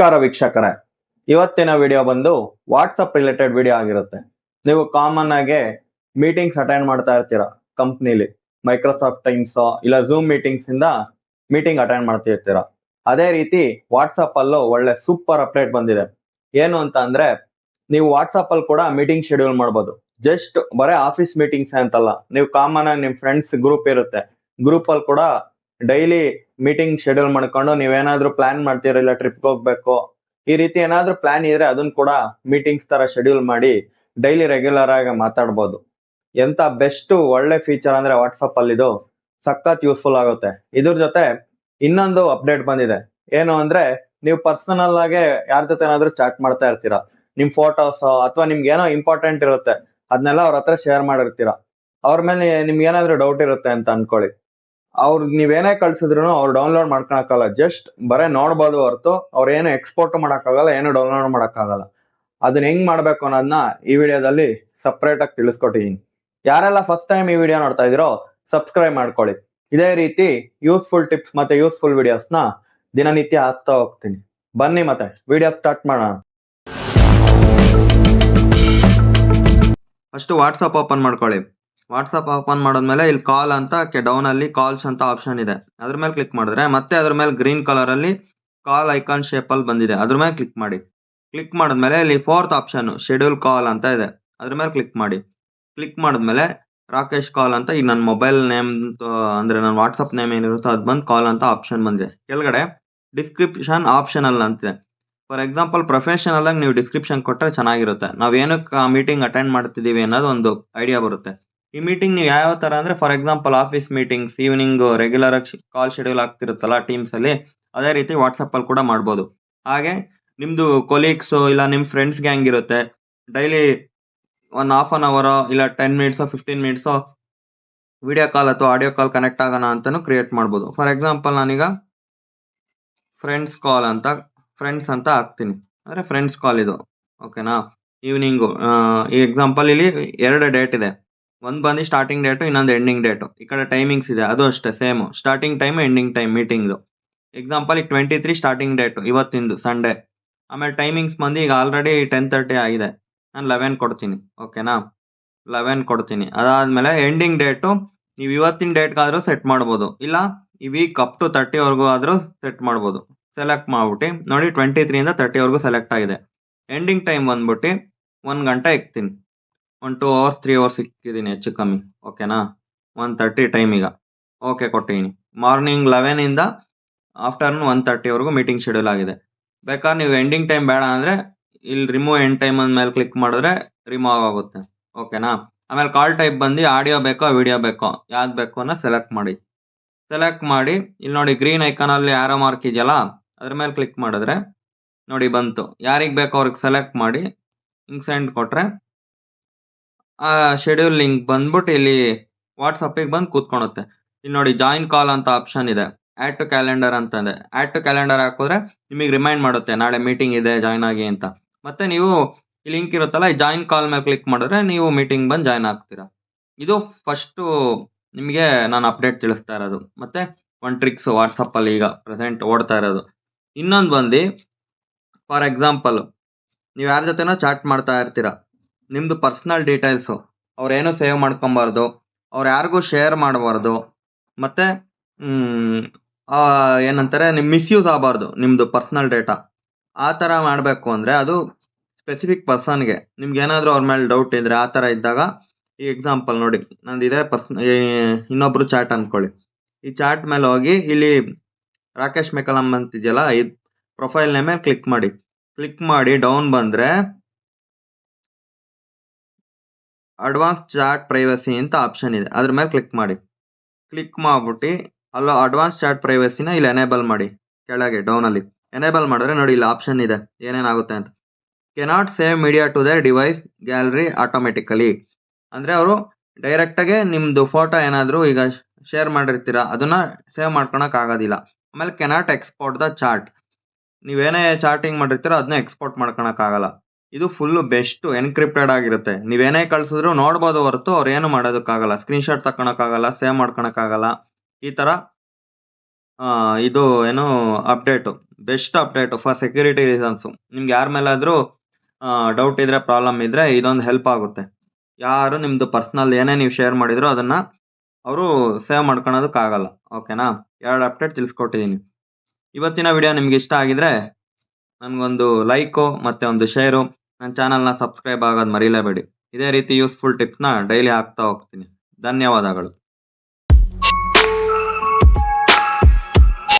ನಮಸ್ಕಾರ ವೀಕ್ಷಕರೇ. ಇವತ್ತಿನ ವಿಡಿಯೋ ಬಂದು ವಾಟ್ಸಪ್ ರಿಲೇಟೆಡ್ ವಿಡಿಯೋ ಆಗಿರುತ್ತೆ. ನೀವು ಕಾಮನ್ ಆಗಿ ಮೀಟಿಂಗ್ಸ್ ಅಟೆಂಡ್ ಮಾಡ್ತಾ ಇರ್ತೀರಾ ಕಂಪ್ನಿಲಿ ಮೈಕ್ರೋಸಾಫ್ಟ್ ಟೈಮ್ಸ್ ಇಲ್ಲ ಝೂಮ್ ಮೀಟಿಂಗ್ಸ್ ಇಂದ ಮೀಟಿಂಗ್ ಅಟೆಂಡ್ ಮಾಡ್ತಿರ್ತೀರಾ ಅದೇ ರೀತಿ ವಾಟ್ಸಪ್ ಅಲ್ಲೂ ಒಳ್ಳೆ ಸೂಪರ್ ಅಪ್ಡೇಟ್ ಬಂದಿದೆ. ಏನು ಅಂತ ಅಂದ್ರೆ, ನೀವು ವಾಟ್ಸಪ್ ಅಲ್ಲಿ ಕೂಡ ಮೀಟಿಂಗ್ ಶೆಡ್ಯೂಲ್ ಮಾಡ್ಬೋದು. ಜಸ್ಟ್ ಬರೇ ಆಫೀಸ್ ಮೀಟಿಂಗ್ಸ್ ಅಂತಲ್ಲ. ನೀವು ಕಾಮನ್ ಆಗಿ ನಿಮ್ ಫ್ರೆಂಡ್ಸ್ ಗ್ರೂಪ್ ಇರುತ್ತೆ. ಗ್ರೂಪ್ ಅಲ್ಲಿ ಕೂಡ ಡೈಲಿ ಮೀಟಿಂಗ್ ಶೆಡ್ಯೂಲ್ ಮಾಡ್ಕೊಂಡು ನೀವೇನಾದ್ರೂ ಪ್ಲಾನ್ ಮಾಡ್ತೀರ ಇಲ್ಲ ಟ್ರಿಪ್ಗೆ ಹೋಗ್ಬೇಕು, ಈ ರೀತಿ ಏನಾದ್ರೂ ಪ್ಲಾನ್ ಇದ್ರೆ ಅದನ್ನ ಕೂಡ ಮೀಟಿಂಗ್ಸ್ ತರ ಶೆಡ್ಯೂಲ್ ಮಾಡಿ ಡೈಲಿ ರೆಗ್ಯುಲರ್ ಆಗಿ ಮಾತಾಡ್ಬೋದು. ಎಂತ ಬೆಸ್ಟ್ ಒಳ್ಳೆ ಫೀಚರ್ ಅಂದ್ರೆ ವಾಟ್ಸಪ್ ಅಲ್ಲಿ ಇದು ಸಖತ್ ಯೂಸ್ಫುಲ್ ಆಗುತ್ತೆ. ಇದ್ರ ಜೊತೆ ಇನ್ನೊಂದು ಅಪ್ಡೇಟ್ ಬಂದಿದೆ. ಏನು ಅಂದ್ರೆ ನೀವು ಪರ್ಸನಲ್ ಆಗಿ ಯಾರ ಜೊತೆ ಏನಾದ್ರೂ ಚಾಟ್ ಮಾಡ್ತಾ ಇರ್ತೀರಾ, ನಿಮ್ ಫೋಟೋಸ್ ಅಥವಾ ನಿಮ್ಗೆ ಏನೋ ಇಂಪಾರ್ಟೆಂಟ್ ಇರುತ್ತೆ ಅದನ್ನೆಲ್ಲ ಅವ್ರ ಹತ್ರ ಶೇರ್ ಮಾಡಿರ್ತೀರಾ, ಅವ್ರ ಮೇಲೆ ನಿಮ್ಗೆ ಏನಾದ್ರೂ ಡೌಟ್ ಇರುತ್ತೆ ಅಂತ ಅನ್ಕೊಳ್ಳಿ. ಅವ್ರು ನೀವೇನೇ ಕಳ್ಸಿದ್ರು ಅವ್ರು ಡೌನ್ಲೋಡ್ ಮಾಡ್ಕೊಳಕ್ಕಾಗಲ್ಲ. ಜಸ್ಟ್ ಬರೇ ನೋಡ್ಬೋದು ಹೊರತು ಅವ್ರು ಏನು ಎಕ್ಸ್ಪೋರ್ಟ್ ಮಾಡೋಕ್ಕಾಗಲ್ಲ, ಏನು ಡೌನ್ಲೋಡ್ ಮಾಡೋಕ್ಕಾಗಲ್ಲ. ಅದನ್ನ ಹೆಂಗ್ ಮಾಡ್ಬೇಕು ಅನ್ನೋದನ್ನ ಈ ವಿಡಿಯೋದಲ್ಲಿ ಸಪ್ರೇಟ್ ಆಗಿ ತಿಳಿಸ್ಕೊಟ್ಟಿದ್ದೀನಿ ಯಾರೆಲ್ಲ ಫಸ್ಟ್ ಟೈಮ್ ಈ ವಿಡಿಯೋ ನೋಡ್ತಾ ಇದ್ರೋ ಸಬ್ಸ್ಕ್ರೈಬ್ ಮಾಡ್ಕೊಳ್ಳಿ. ಇದೇ ರೀತಿ ಯೂಸ್ಫುಲ್ ಟಿಪ್ಸ್ ಮತ್ತೆ ಯೂಸ್ಫುಲ್ ವಿಡಿಯೋಸ್ನ ದಿನನಿತ್ಯ ಹಾಕ್ತಾ ಹೋಗ್ತೀನಿ. ಬನ್ನಿ ಮತ್ತೆ, ವಿಡಿಯೋ ಸ್ಟಾರ್ಟ್ ಮಾಡೋಣ. ಫಸ್ಟ್ ವಾಟ್ಸಪ್ ಓಪನ್ ಮಾಡ್ಕೊಳ್ಳಿ. ವಾಟ್ಸಪ್ ಓಪನ್ ಮಾಡಾದ್ಮೇಲೆ ಇಲ್ಲಿ ಕಾಲ್ ಅಂತ ಡೌನ್ ಅಲ್ಲಿ ಕಾಲ್ಸ್ ಅಂತ ಆಪ್ಷನ್ ಇದೆ. ಅದ್ರ ಮೇಲೆ ಕ್ಲಿಕ್ ಮಾಡಿದ್ರೆ, ಮತ್ತೆ ಅದ್ರ ಮೇಲೆ ಗ್ರೀನ್ ಕಲರ್ ಅಲ್ಲಿ ಕಾಲ್ ಐಕಾನ್ ಶೇಪ್ ಅಲ್ಲಿ ಬಂದಿದೆ. ಅದ್ರ ಮೇಲೆ ಕ್ಲಿಕ್ ಮಾಡಿ. ಕ್ಲಿಕ್ ಮಾಡಿದ್ಮೇಲೆ ಇಲ್ಲಿ ಫೋರ್ತ್ ಆಪ್ಷನ್ ಶೆಡ್ಯೂಲ್ ಕಾಲ್ ಅಂತ ಇದೆ. ಅದ್ರ ಮೇಲೆ ಕ್ಲಿಕ್ ಮಾಡಿ. ಕ್ಲಿಕ್ ಮಾಡಿದ್ಮೇಲೆ ರಾಕೇಶ್ ಕಾಲ್ ಅಂತ, ಈಗ ನನ್ನ ಮೊಬೈಲ್ ನೇಮ್ ಅಂದ್ರೆ ನನ್ನ ವಾಟ್ಸಪ್ ನೇಮ್ ಏನಿರುತ್ತೋ ಅದು ಬಂದು ಕಾಲ್ ಅಂತ ಆಪ್ಷನ್ ಬಂದಿದೆ. ಕೆಳಗಡೆ ಡಿಸ್ಕ್ರಿಪ್ಷನ್ ಆಪ್ಷನಲ್ ಅಂತಿದೆ. ಫಾರ್ ಎಕ್ಸಾಂಪಲ್ ಪ್ರೊಫೆಷನಲ್ ಆಗಿ ನೀವು ಡಿಸ್ಕ್ರಿಪ್ಷನ್ ಕೊಟ್ಟರೆ ಚೆನ್ನಾಗಿರುತ್ತೆ. ನಾವು ಏನಕ್ಕೆ ಮೀಟಿಂಗ್ ಅಟೆಂಡ್ ಮಾಡ್ತಿದೀವಿ ಅನ್ನೋದು ಒಂದು ಐಡಿಯಾ ಬರುತ್ತೆ. ಈ ಮೀಟಿಂಗ್ ನೀವು ಯಾವ ತರ ಅಂದ್ರೆ for example office meetings evening regular ಆಗಿ ಕಾಲ್ ಶೆಡ್ಯೂಲ್ ಆಗ್ತಿರುತ್ತಲ್ಲ ಟೀಮ್ಸ್ ಅಲ್ಲಿ, ಅದೇ ರೀತಿ ವಾಟ್ಸಪ್ ಅಲ್ಲಿ ಕೂಡ ಮಾಡ್ಬೋದು. ಹಾಗೆ ನಿಮ್ದು ಕೊಲೀಗ್ಸ್ ಇಲ್ಲ ನಿಮ್ ಫ್ರೆಂಡ್ಸ್ ಗ್ಯಾಂಗ್ ಇರುತ್ತೆ daily one half an hour ಇಲ್ಲ ten minutes fifteen minutes video call ಅಥವಾ ಆಡಿಯೋ ಕಾಲ್ ಕನೆಕ್ಟ್ ಆಗೋಣ ಅಂತಾನು ಕ್ರಿಯೇಟ್ ಮಾಡ್ಬೋದು. ಫಾರ್ ಎಕ್ಸಾಂಪಲ್ ನಾನೀಗ ಫ್ರೆಂಡ್ಸ್ ಕಾಲ್ ಅಂತ ಫ್ರೆಂಡ್ಸ್ ಅಂತ ಹಾಕ್ತೀನಿ. ಅಂದ್ರೆ ಫ್ರೆಂಡ್ಸ್ ಕಾಲ್ ಇದು ಓಕೆನಾ ಈವ್ನಿಂಗು ಈ ಎಕ್ಸಾಂಪಲ್ ಇಲ್ಲಿ ಎರಡು ಡೇಟ್ ಇದೆ. ಒಂದ್ ಬಂದು ಸ್ಟಾರ್ಟಿಂಗ್ ಡೇಟು ಇನ್ನೊಂದು ಎಂಡಿಂಗ್ ಡೇಟು ಈ ಕಡೆ ಟೈಮಿಂಗ್ಸ್ ಇದೆ, ಅದು ಅಷ್ಟೇ same starting time ending time ಮೀಟಿಂಗ್ದು example ಈಗ ಟ್ವೆಂಟಿ ತ್ರೀ ಸ್ಟಾರ್ಟಿಂಗ್ ಡೇಟು ಇವತ್ತಿಂದು ಸಂಡೇ ಆಮೇಲೆ ಟೈಮಿಂಗ್ಸ್ ಬಂದು ಈಗ ಆಲ್ರೆಡಿ ಟೆನ್ ತರ್ಟಿ ಆಗಿದೆ. ನಾನು ಲೆವೆನ್ ಕೊಡ್ತೀನಿ ಓಕೆನಾ ಲೆವೆನ್ ಕೊಡ್ತೀನಿ. ಅದಾದಮೇಲೆ ಎಂಡಿಂಗ್ ಡೇಟು ನೀವು ಇವತ್ತಿನ ಡೇಟ್ಗಾದರೂ ಸೆಟ್ ಮಾಡ್ಬೋದು. ಇಲ್ಲ, ಈ ವೀಕ್ ಅಪ್ ಟು ತರ್ಟಿವರೆಗೂ ಆದರೂ ಸೆಟ್ ಮಾಡ್ಬೋದು. ಸೆಲೆಕ್ಟ್ ಮಾಡ್ಬಿಟ್ಟು, ನೋಡಿ ಟ್ವೆಂಟಿ ತ್ರೀಯಿಂದ ತರ್ಟಿವರೆಗೂ ಸೆಲೆಕ್ಟ್ ಆಗಿದೆ. ಎಂಡಿಂಗ್ ಟೈಮ್ ಬಂದ್ಬಿಟ್ಟು, ಒಂದು ಗಂಟೆ ಇಕ್ತೀನಿ one two hours three hours ಇಕ್ಕಿದ್ದೀನಿ ಹೆಚ್ಚು ಕಮ್ಮಿ. ಓಕೆನಾ ಒನ್ ತರ್ಟಿ ಟೈಮ್ ಈಗ. ಓಕೆ ಕೊಟ್ಟಿದ್ದೀನಿ ಮಾರ್ನಿಂಗ್ ಲೆವೆನಿಂದ ಆಫ್ಟರ್ನೂನ್ ಒನ್ ತರ್ಟಿವರೆಗೂ ಮೀಟಿಂಗ್ ಶೆಡ್ಯೂಲ್ ಆಗಿದೆ. ಬೇಕಾದ್ರೆ ನೀವು ಎಂಡಿಂಗ್ ಟೈಮ್ ಬೇಡ ಅಂದರೆ ಇಲ್ಲಿ ರಿಮೂವ್ ಎಂಡ್ ಟೈಮ್ ಮೇಲೆ ಕ್ಲಿಕ್ ಮಾಡಿದ್ರೆ ರಿಮೂವ್ ಆಗುತ್ತೆ. ಓಕೆನಾ ಆಮೇಲೆ ಕಾಲ್ ಟೈಪ್ ಬಂದು ಆಡಿಯೋ ಬೇಕೋ ವಿಡಿಯೋ ಬೇಕೋ, ಯಾವ್ದು ಬೇಕೋ ಅನ್ನೋ ಸೆಲೆಕ್ಟ್ ಮಾಡಿ. ಸೆಲೆಕ್ಟ್ ಮಾಡಿ, ಇಲ್ಲಿ ನೋಡಿ ಗ್ರೀನ್ ಐಕಾನಲ್ಲಿ ಆರೋ ಮಾರ್ಕ್ ಇದೆಯಲ್ಲ, ಅದ್ರ ಮೇಲೆ ಕ್ಲಿಕ್ ಮಾಡಿದ್ರೆ ನೋಡಿ ಬಂತು. ಯಾರಿಗೆ ಬೇಕೋ ಅವ್ರಿಗೆ ಸೆಲೆಕ್ಟ್ ಮಾಡಿ ಹಿಂಗೆ ಸೆಂಡ್ ಕೊಟ್ರೆ ಆ ಶೆಡ್ಯೂಲ್ ಲಿಂಕ್ ಬಂದ್ಬಿಟ್ಟು ಇಲ್ಲಿ ವಾಟ್ಸಪ್ಪಿಗೆ ಬಂದು ಕೂತ್ಕೊಳುತ್ತೆ ಇಲ್ಲಿ ನೋಡಿ ಜಾಯಿನ್ ಕಾಲ್ ಅಂತ ಆಪ್ಷನ್ ಇದೆ. ಆ್ಯಡ್ ಟು ಕ್ಯಾಲೆಂಡರ್ ಅಂತ ಇದೆ. ಆ್ಯಡ್ ಟು ಕ್ಯಾಲೆಂಡರ್ ಹಾಕಿದ್ರೆ ನಿಮಗೆ ರಿಮೈಂಡ್ ಮಾಡುತ್ತೆ, ನಾಳೆ ಮೀಟಿಂಗ್ ಇದೆ ಜಾಯ್ನ್ ಆಗಿ ಅಂತ. ಮತ್ತೆ ನೀವು ಈ ಲಿಂಕ್ ಇರುತ್ತಲ್ಲ, ಈ ಜಾಯಿನ್ ಕಾಲ್ ಮೇಲೆ ಕ್ಲಿಕ್ ಮಾಡಿದ್ರೆ ನೀವು ಮೀಟಿಂಗ್ ಬಂದು ಜಾಯ್ನ್ ಆಗ್ತೀರಾ. ಇದು ಫಸ್ಟು ನಿಮಗೆ ನಾನು ಅಪ್ಡೇಟ್ ತಿಳಿಸ್ತಾ ಇರೋದು. ಮತ್ತೆ ಒನ್ ಟ್ರಿಕ್ಸ್ ವಾಟ್ಸಪ್ಪಲ್ಲಿ ಈಗ ಪ್ರೆಸೆಂಟ್ ಓಡ್ತಾ ಇರೋದು. ಇನ್ನೊಂದು ಬಂದು ಫಾರ್ ಎಕ್ಸಾಂಪಲ್ ನೀವು ಯಾರ ಜೊತೆನೋ ಚಾಟ್ ಮಾಡ್ತಾ ಇರ್ತೀರಾ. ನಿಮ್ಮದು ಪರ್ಸ್ನಲ್ ಡೀಟೇಲ್ಸು ಅವ್ರೇನು ಸೇವ್ ಮಾಡ್ಕೊಬಾರ್ದು, ಅವ್ರು ಯಾರಿಗೂ ಶೇರ್ ಮಾಡಬಾರ್ದು, ಮತ್ತು ಏನಂತಾರೆ ನಿಮ್ಮ ಮಿಸ್ಯೂಸ್ ಆಗಬಾರ್ದು ನಿಮ್ಮದು ಪರ್ಸ್ನಲ್ ಡೇಟಾ ಆ ಥರ ಮಾಡಬೇಕು ಅಂದರೆ ಅದು ಸ್ಪೆಸಿಫಿಕ್ ಪರ್ಸನ್ಗೆ ನಿಮ್ಗೆ ಏನಾದರೂ ಅವ್ರ ಮೇಲೆ ಡೌಟ್ ಇದ್ದರೆ ಆ ಥರ ಇದ್ದಾಗ, ಈ ಎಕ್ಸಾಂಪಲ್ ನೋಡಿ, ನಂದು ಇದೇ ಪರ್ಸ್ನ ಇನ್ನೊಬ್ಬರು ಚಾಟ್ ಅಂದ್ಕೊಳ್ಳಿ ಈ ಚಾಟ್ ಮೇಲೆ ಹೋಗಿ, ಇಲ್ಲಿ ರಾಕೇಶ್ ಮೆಕಲಮ್ ಅಂತಿದೆಯಲ್ಲ, ಈ ಪ್ರೊಫೈಲ್ ಮೇಲೆ ಕ್ಲಿಕ್ ಮಾಡಿ. ಕ್ಲಿಕ್ ಮಾಡಿ ಡೌನ್ ಬಂದ್ರೆ ಅಡ್ವಾನ್ಸ್ ಚಾಟ್ ಪ್ರೈವಸಿ ಅಂತ ಆಪ್ಷನ್ ಇದೆ. ಅದ್ರ ಮೇಲೆ ಕ್ಲಿಕ್ ಮಾಡಿ. ಕ್ಲಿಕ್ ಮಾಡ್ಬಿಟ್ಟು ಅಲ್ಲ ಅಡ್ವಾನ್ಸ್ ಚಾಟ್ ಪ್ರೈವಸಿನ ಇಲ್ಲಿ ಎನೇಬಲ್ ಮಾಡಿ. ಕೆಳಗೆ ಡೌನ್ ಅಲ್ಲಿ. ಎನೇಬಲ್ ಮಾಡಿದ್ರೆ ನೋಡಿ ಇಲ್ಲಿ ಆಪ್ಷನ್ ಇದೆ. ಏನೇನಾಗುತ್ತೆ ಅಂತ. Cannot save media to their device gallery automatically ಅಂದ್ರೆ ಅವರು ಡೈರೆಕ್ಟಾಗೆ ನಿಮ್ಮದು ಫೋಟೋ ಏನಾದರೂ ಈಗ ಶೇರ್ ಮಾಡಿರ್ತೀರ, ಅದನ್ನ ಸೇವ್ ಆಗೋದಿಲ್ಲ. ಆಮೇಲೆ ಕೆನಾಟ್ ಎಕ್ಸ್ಪೋರ್ಟ್ ದ ಚಾರ್ಟ್ ನೀವೇನೇ ಚಾರ್ಟಿಂಗ್ ಮಾಡಿರ್ತೀರೋ, ಅದನ್ನ ಎಕ್ಸ್ಪೋರ್ಟ್ ಮಾಡ್ಕೊಳಕ್ ಆಗಲ್ಲ. ಇದು ಫುಲ್ ಬೆಸ್ಟ್ ಎನ್ಕ್ರಿಪ್ಟೆಡ್ ಆಗಿರುತ್ತೆ. ನೀವೇನೇ ಕಳ್ಸಿದ್ರು ನೋಡ್ಬೋದು ಹೊರತು ಅವ್ರು ಏನು ಮಾಡೋದಕ್ಕಾಗಲ್ಲ. Screenshot ತಗೊಳಕ್ಕಾಗಲ್ಲ save ಮಾಡ್ಕೊಳಕ್ಕಾಗಲ್ಲ. ಈ ತರ ಇದು ಏನು update best update for security reasons ನಿಮ್ಗೆ ಯಾರ ಮೇಲಾದರೂ ಡೌಟ್ ಇದ್ದರೆ ಪ್ರಾಬ್ಲಮ್ ಇದ್ದರೆ ಇದೊಂದು ಹೆಲ್ಪ್ ಆಗುತ್ತೆ. ಯಾರು ನಿಮ್ಮದು ಪರ್ಸ್ನಲ್ ಏನೇ ನೀವು ಶೇರ್ ಮಾಡಿದ್ರು ಅದನ್ನು ಅವರು ಸೇವ್ ಮಾಡ್ಕೊಳೋದಕ್ಕಾಗಲ್ಲ. ಓಕೆನಾ ಎರಡು ಅಪ್ಡೇಟ್ ತಿಳಿಸ್ಕೊಟ್ಟಿದ್ದೀನಿ ಇವತ್ತಿನ ವಿಡಿಯೋ ನಿಮ್ಗೆ ಇಷ್ಟ ಆಗಿದ್ರೆ ನನಗೊಂದು ಲೈಕು ಮತ್ತು ಒಂದು ಶೇರು ನನ್ನ ಚಾನಲ್ನ ಸಬ್ಸ್ಕ್ರೈಬ್ ಆಗೋದು ಮರೀಲೇಬೇಡಿ. ಇದೇ ರೀತಿ ಯೂಸ್ಫುಲ್ ಟಿಪ್ಸ್ನ ಡೈಲಿ ಹಾಕ್ತಾ ಹೋಗ್ತೀನಿ. ಧನ್ಯವಾದಗಳು.